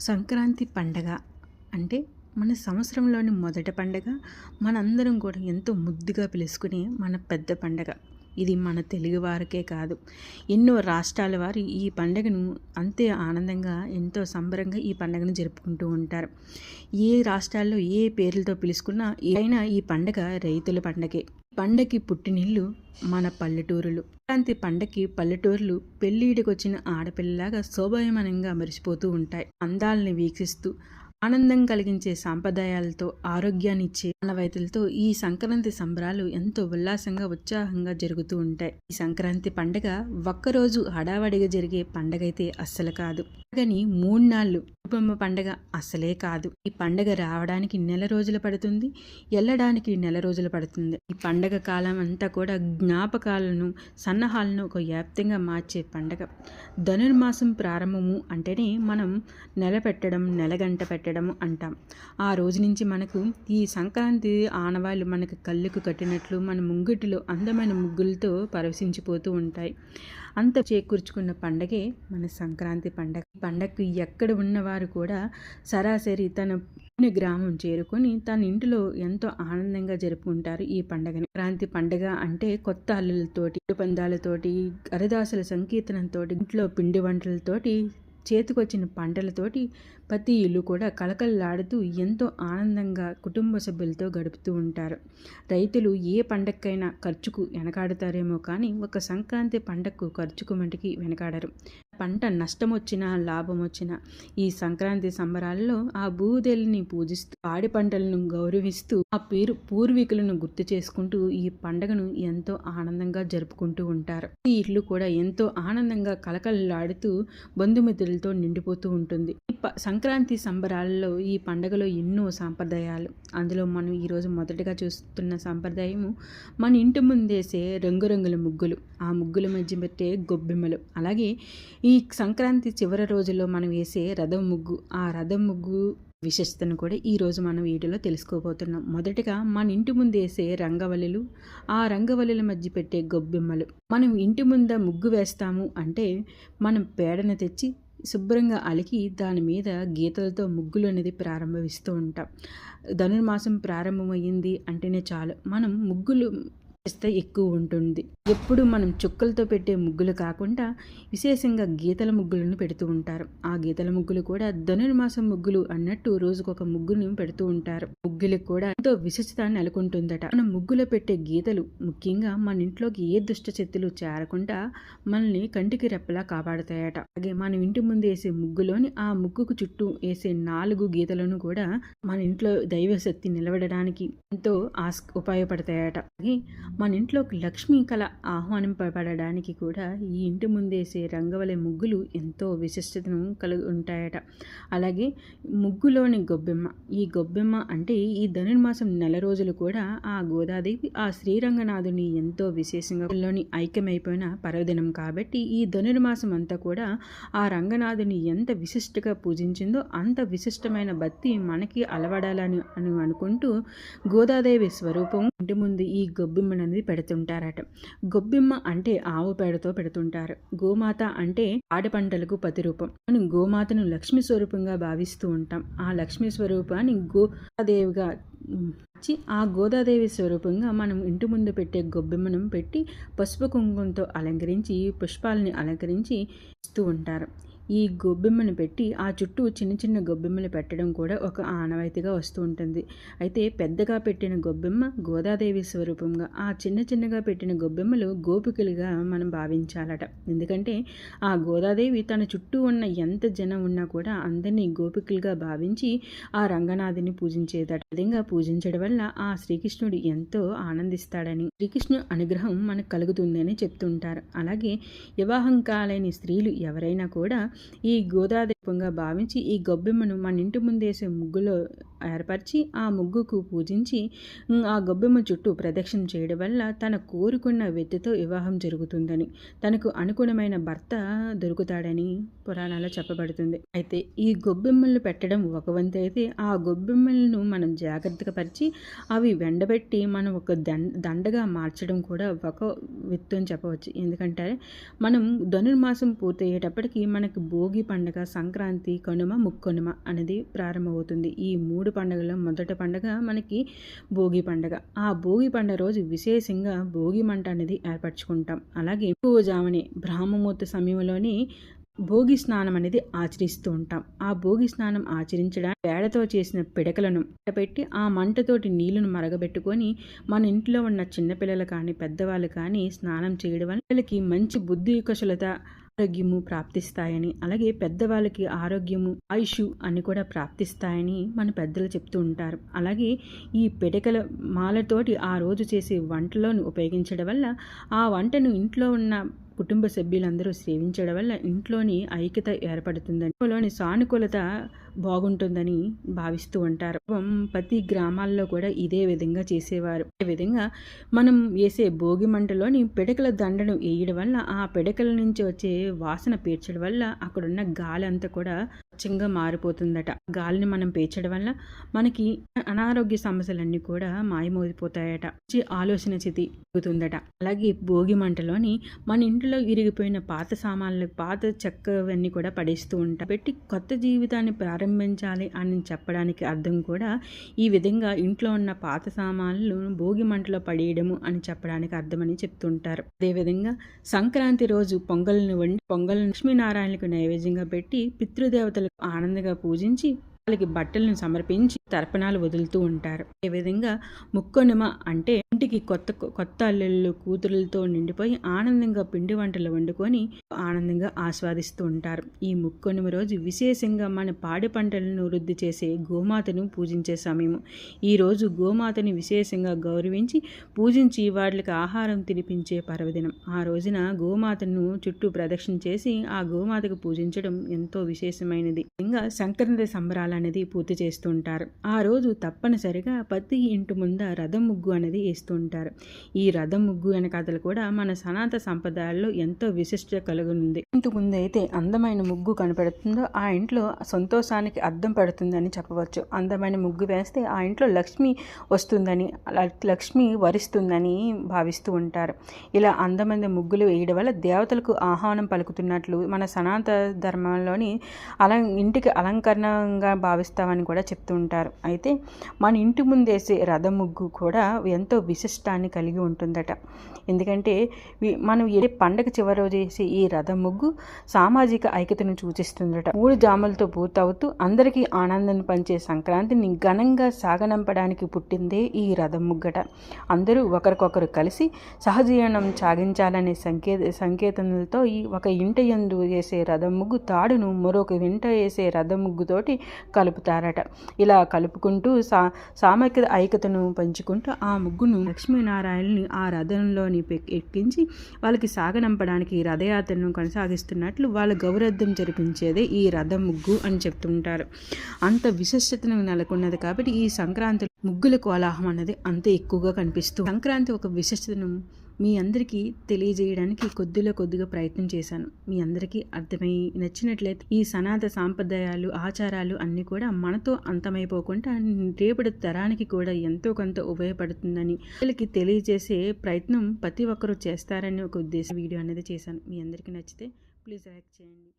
సంక్రాంతి పండగ అంటే మన సంవత్సరంలోని మొదటి పండగ మనందరం కూడా ఎంతో ముద్దుగా పిలుచుకునే మన పెద్ద పండగ. ఇది మన తెలుగు వారికే కాదు. ఎన్నో రాష్ట్రాల వారు ఈ పండగను అంతే ఆనందంగా ఎంతో సంబరంగా ఈ పండగను జరుపుకుంటూ ఉంటారు. ఏ రాష్ట్రాల్లో ఏ పేర్లతో పిలుచుకున్నా అయినా ఈ పండగ రైతుల పండగే. పండకి పుట్టినిల్లు మన పల్లెటూరులు. సంక్రాంతి పండకి పల్లెటూరులు పెళ్ళిడికొచ్చిన ఆడపిల్లలాగా శోభాయమానంగా మరిచిపోతూ ఉంటాయి. అందాలని వీక్షిస్తూ ఆనందం కలిగించే సాంప్రదాయాలతో ఆరోగ్యాన్ని ఇచ్చే ఈ సంక్రాంతి సంబరాలు ఎంతో ఉల్లాసంగా ఉత్సాహంగా జరుగుతూ ఉంటాయి. ఈ సంక్రాంతి పండగ ఒక్కరోజు హడావడిగా జరిగే పండగ అయితే అస్సలు కాదు. కానీ మూడు నాళ్ళు కుటుంబ పండగ అస్సలే కాదు. ఈ పండగ రావడానికి నెల రోజులు పడుతుంది వెళ్ళడానికి నెల రోజులు పడుతుంది. ఈ పండగ కాలం అంతా కూడా జ్ఞాపకాలను సన్నాహాలను ఒక వ్యాప్తంగా మార్చే పండగ. ధనుర్మాసం ప్రారంభము అంటేనే మనం నెల పెట్టడం నెలగంట పెట్టడం అంటాం. ఆ రోజు నుంచి మనకు ఈ సంక్రాంతి ఆనవాళ్ళు మనకు కళ్ళుకు కట్టినట్లు మన ముంగిటిలో అందమైన ముగ్గులతో పరవశించిపోతూ ఉంటాయి. అంత చేకూర్చుకున్న పండగే మన సంక్రాంతి పండగ. పండగకు ఎక్కడ ఉన్నవారు కూడా సరాసరి తన గ్రామం చేరుకొని తన ఇంటిలో ఎంతో ఆనందంగా జరుపుకుంటారు ఈ పండగని. క్రాంతి పండగ అంటే కొత్త అల్లులతోటి పందాలతోటి అరదాసుల సంకీర్తనంతో ఇంట్లో పిండి వంటలతోటి చేతికొచ్చిన పంటలతోటి ప్రతి ఇల్లు కూడా కలకలలాడుతూ ఎంతో ఆనందంగా కుటుంబ సభ్యులతో గడుపుతూ ఉంటారు. రైతులు ఏ పండక్కైనా ఖర్చుకు వెనకాడతారేమో కానీ ఒక సంక్రాంతి పండగకు ఖర్చుకు మటుకి వెనకాడరు. పంట నష్టం వచ్చినా లాభం వచ్చినా ఈ సంక్రాంతి సంబరాల్లో ఆ భూదేలిని పూజిస్తూ పాడి పంటలను గౌరవిస్తూ ఆ పేరు పూర్వీకులను గుర్తు చేసుకుంటూ ఈ పండగను ఎంతో ఆనందంగా జరుపుకుంటూ ఉంటారు. ఈ ఇల్లు కూడా ఎంతో ఆనందంగా కలకలలాడుతూ బంధుమిత్రులతో నిండిపోతూ ఉంటుంది. సంక్రాంతి సంబరాలలో ఈ పండగలో ఎన్నో సాంప్రదాయాలు. అందులో మనం ఈరోజు మొదటగా చూస్తున్న సాంప్రదాయము మన ఇంటి ముందేసే రంగురంగుల ముగ్గులు. ఆ ముగ్గుల మధ్య పెట్టే గొబ్బెమ్మలు. అలాగే ఈ సంక్రాంతి చివరి రోజుల్లో మనం వేసే రథం ముగ్గు. ఆ రథం ముగ్గు విశిష్టతను కూడా ఈరోజు మనం వీడియోలో తెలుసుకోబోతున్నాం. మొదటగా మన ఇంటి ముందు వేసే రంగవల్లులు. ఆ రంగవల్లుల మధ్య పెట్టే గొబ్బెమ్మలు. మనం ఇంటి ముంద ముగ్గు వేస్తాము అంటే మనం పేడను తెచ్చి శుభ్రంగా అలికి దాని మీద గీతలతో ముగ్గులు అనేది ప్రారంభిస్తూ ఉంటాం. ధనుర్మాసం ప్రారంభమయ్యింది అంటేనే చాలు. మనం ముగ్గులు చేస్తే ఎక్కువ ఉంటుంది. ఎప్పుడు మనం చుక్కలతో పెట్టే ముగ్గులు కాకుండా విశేషంగా గీతల ముగ్గులను పెడుతూ ఉంటారు. ఆ గీతల ముగ్గులు కూడా ధనుర్మాసం ముగ్గులు అన్నట్టు రోజుకు ఒక ముగ్గును పెడుతూ ఉంటారు. ముగ్గులకు కూడా ఎంతో విశిష్టత నెలకొంటుందట. మనం ముగ్గులో పెట్టే గీతలు ముఖ్యంగా మన ఇంట్లోకి ఏ దుష్ట శక్తులు చేరకుండా మనల్ని కంటికి రెప్పలా కాపాడుతాయట. అలాగే మనం ఇంటి ముందు వేసే ముగ్గులోని ఆ ముగ్గుకు చుట్టూ వేసే నాలుగు గీతలను కూడా మన ఇంట్లో దైవశక్తి నిలబడడానికి ఎంతో ఆస్ ఉపయోగపడతాయట. అలాగే మన ఇంట్లోకి లక్ష్మీ కళ ఆహ్వానింపబడడానికి కూడా ఈ ఇంటి ముందేసే రంగవలె ముగ్గులు ఎంతో విశిష్టతను కలిగి ఉంటాయట. అలాగే ముగ్గులోని గొబ్బెమ్మ ఈ గొబ్బెమ్మ అంటే ఈ ధనుర్మాసం నెల రోజులు కూడా ఆ గోదాదేవి ఆ శ్రీరంగనాథుని ఎంతో విశేషంగా లోని ఐక్యమైపోయిన పర్వదినం కాబట్టి ఈ ధనుర్మాసం అంతా కూడా ఆ రంగనాథుని ఎంత విశిష్టగా పూజించిందో అంత విశిష్టమైన భక్తి మనకి అలవడాలని అని అనుకుంటూ గోదాదేవి స్వరూపం ఇంటి ముందు ఈ గొబ్బెమ్మను అనేది పెడుతుంటారట. గొబ్బిమ్మ అంటే ఆవు పేడతో పెడుతుంటారు. గోమాత అంటే ఆడపంటలకు ప్రతిరూపం మనం గోమాతను లక్ష్మీ స్వరూపంగా భావిస్తూ ఉంటాం. ఆ లక్ష్మీ స్వరూపాన్ని గోదేవిగా ఆ గోదాదేవి స్వరూపంగా మనం ఇంటి ముందు పెట్టే గొబ్బెమ్మను పెట్టి పసుపు కుంకుమతో అలంకరించి పుష్పాలని అలంకరించి ఇస్తూ ఉంటారు. ఈ గొబ్బెమ్మను పెట్టి ఆ చుట్టూ చిన్న చిన్న గొబ్బెమ్మలు పెట్టడం కూడా ఒక ఆనవాయితీగా వస్తూ ఉంటుంది. అయితే పెద్దగా పెట్టిన గొబ్బెమ్మ గోదాదేవి స్వరూపంగా ఆ చిన్న చిన్నగా పెట్టిన గొబ్బెమ్మలు గోపికలుగా మనం భావించాలట. ఎందుకంటే ఆ గోదాదేవి తన చుట్టూ ఉన్న ఎంత జనం ఉన్నా కూడా అందరినీ గోపికలుగా భావించి ఆ రంగనాథిని పూజించేదట. విధంగా పూజించడం వల్ల ఆ శ్రీకృష్ణుడు ఎంతో ఆనందిస్తాడని శ్రీకృష్ణు అనుగ్రహం మనకు కలుగుతుందని చెప్తుంటారు. అలాగే వివాహం కాలేని స్త్రీలు ఎవరైనా కూడా ఈ గోదాదీపంగా భావించి ఈ గొబ్బెమ్మను మన ఇంటి ముందేసే ముగ్గులో ఏర్పరిచి ఆ ముగ్గుకు పూజించి ఆ గొబ్బెమ్మ చుట్టూ ప్రదక్షిణ చేయడం వల్ల తన కోరుకున్న వ్యక్తితో వివాహం జరుగుతుందని తనకు అనుగుణమైన భర్త దొరుకుతాడని పురాణాల్లో చెప్పబడుతుంది. అయితే ఈ గొబ్బెమ్మలను పెట్టడం ఒక వంతు అయితే ఆ గొబ్బెమ్మలను మనం జాగ్రత్తగా పరిచి అవి వెండబెట్టి మనం ఒక దండ దండగా మార్చడం కూడా ఒక విత్తు అని చెప్పవచ్చు. ఎందుకంటే మనం ధనుర్మాసం పూర్తయ్యేటప్పటికి మనకు భోగి పండగ సంక్రాంతి కనుమ ముక్కనుమ అనేది ప్రారంభమవుతుంది. ఈ మూడు పండుగలో. మొదటి పండగ మనకి భోగి పండుగ. ఆ భోగి పండుగ రోజు విశేషంగా భోగి మంట అనేది ఏర్పరచుకుంటాం. అలాగే ఎక్కువ జామునే బ్రాహ్మముహూర్త సమయంలోని భోగి స్నానం అనేది ఆచరిస్తూ ఉంటాం. ఆ భోగి స్నానం ఆచరించడానికి పేడతో చేసిన పిడకలను పెట్టి ఆ మంటతోటి నీళ్ళను మరగబెట్టుకొని మన ఇంట్లో ఉన్న చిన్నపిల్లలు కానీ పెద్దవాళ్ళు కానీ స్నానం చేయడం వల్ల పిల్లలకి మంచి బుద్ధి కుశలత ఆరోగ్యము ప్రాప్తిస్తాయని అలాగే పెద్దవాళ్ళకి ఆరోగ్యము ఆయుష్ అని కూడా ప్రాప్తిస్తాయని మన పెద్దలు చెప్తూ ఉంటారు. అలాగే ఈ పిడకల మాలతోటి ఆ రోజు చేసే వంటలోని ఉపయోగించడం వల్ల ఆ వంటను ఇంట్లో ఉన్న కుటుంబ సభ్యులందరూ సేవించడం వల్ల ఇంట్లోని ఐక్యత ఏర్పడుతుందని ఇంట్లోని సానుకూలత బాగుంటుందని భావిస్తూ ఉంటారు ప్రతి గ్రామాల్లో కూడా ఇదే విధంగా చేసేవారు అదే విధంగా మనం వేసే భోగి మంటలోని పిడకల దండను వేయడం వల్ల ఆ పిడకల నుంచి వచ్చే వాసన పీర్చడం వల్ల అక్కడున్న గాలి అంతా కూడా స్వచ్ఛంగా మారిపోతుందట గాలిని మనం పీల్చడం వల్ల మనకి అనారోగ్య సమస్యలన్నీ కూడా మాయమైపోతాయట ఆలోచన స్థితి అవుతుందట అలాగే భోగి మంటలోని మన ఇంట్లో ఇరిగిపోయిన పాత సామాన్లు పాత చెక్కవన్నీ కూడా పడేస్తూ ఉంటాయి. పెట్టి కొత్త జీవితాన్ని ప్రారంభించాలి అని చెప్పడానికి అర్థం కూడా ఈ విధంగా ఇంట్లో ఉన్న పాత సామాన్లు భోగి మంటలో పడేయడము అని చెప్పడానికి అర్థమని చెప్తుంటారు. అదేవిధంగా సంక్రాంతి రోజు పొంగల్ని వండి పొంగల్ లక్ష్మీనారాయణకు నైవేద్యంగా పెట్టి పితృదేవతలకు ఆనందంగా పూజించి వాళ్ళకి బట్టలను సమర్పించి తర్పణాలు వదులుతూ ఉంటారు. ఈ విధంగా ముక్కొనుమ అంటే ఇంటికి కొత్త కొత్త అల్లుళ్ళు కూతురులతో నిండిపోయి ఆనందంగా పిండి వంటలు వండుకొని ఆనందంగా ఆస్వాదిస్తూ ఉంటారు. ఈ ముక్కొనుమ రోజు విశేషంగా మన పాడి పంటలను వృద్ధి చేసే గోమాతను పూజించే సమయము ఈ రోజు గోమాతని విశేషంగా గౌరవించి పూజించి వాటికి ఆహారం తినిపించే పర్వదినం. ఆ రోజున గోమాతను చుట్టూ ప్రదక్షిణ చేసి ఆ గోమాతకు పూజించడం ఎంతో విశేషమైనది. ఇంకా సంక్రాంతి సంబరాల అనేది పూర్తి చేస్తుంటారు. ఆ రోజు తప్పనిసరిగా ప్రతి ఇంటి ముంద రథం ముగ్గు అనేది వేస్తుంటారు. ఈ రథం ముగ్గు అనే కథలు కూడా మన సనాతన సంప్రదాయాల్లో ఎంతో విశిష్ట కలుగునుంది. ఇంటి ముందు అయితే అందమైన ముగ్గు కనపడుతుందో ఆ ఇంట్లో సంతోషానికి అద్దం పడుతుందని చెప్పవచ్చు. అందమైన ముగ్గు వేస్తే ఆ ఇంట్లో లక్ష్మి వస్తుందని లక్ష్మి వరిస్తుందని భావిస్తూ ఉంటారు. ఇలా అందమైన ముగ్గులు వేయడం వల్ల దేవతలకు ఆహ్వానం పలుకుతున్నట్లు మన సనాతన ధర్మంలోని అలం ఇంటికి అలంకరణంగా భావిస్తామని కూడా చెప్తూ ఉంటారు. అయితే మన ఇంటి ముందేసే రథ ముగ్గు కూడా ఎంతో విశిష్టాన్ని కలిగి ఉంటుందట. ఎందుకంటే మనం ఏ పండగ చివరి చేసే వేసే ఈ రథ ముగ్గు సామాజిక ఐక్యతను సూచిస్తుందట. మూడు జాములతో పూర్తవుతూ అందరికీ ఆనందాన్ని పంచే సంక్రాంతిని ఘనంగా సాగనంపడానికి పుట్టిందే ఈ రథం ముగ్గట అందరూ ఒకరికొకరు కలిసి సహజీవనం సాగించాలనే సంకేత సంకేతనలతో ఈ ఒక ఇంట ఎందు వేసే రథం ముగ్గు తాడును మరొక ఇంట వేసే రథం ముగ్గుతోటి కలుపుతారట. ఇలా కలుపుకుంటూ సా సామైక్య ఐక్యతను పంచుకుంటూ ఆ ముగ్గును లక్ష్మీనారాయణని ఆ రథంలోని ఎక్కించి వాళ్ళకి సాగనంపడానికి రథయాత్రను కొనసాగిస్తున్నట్లు వాళ్ళ గౌరవం జరిపించేదే ఈ రథం ముగ్గు అని చెప్తుంటారు. అంత విశిష్టతను నెలకొన్నది కాబట్టి ఈ సంక్రాంతి ముగ్గుల కోలాహం అనేది అంత ఎక్కువగా కనిపిస్తుంది సంక్రాంతి ఒక విశిష్టతను మీ అందరికీ తెలియజేయడానికి కొద్దిలో కొద్దిగా ప్రయత్నం చేశాను. మీ అందరికీ అర్థమై నచ్చినట్లయితే ఈ సనాతన సాంప్రదాయాలు ఆచారాలు అన్నీ కూడా మనతో అంతమైపోకుండా రేపటి తరానికి కూడా ఎంతో కొంత ఉపయోగపడుతుందని వీళ్ళకి తెలియజేసే ప్రయత్నం ప్రతి ఒక్కరూ చేస్తారని ఒక ఉద్దేశం వీడియో అనేది చేశాను. మీ అందరికీ నచ్చితే ప్లీజ్ లైక్ చేయండి.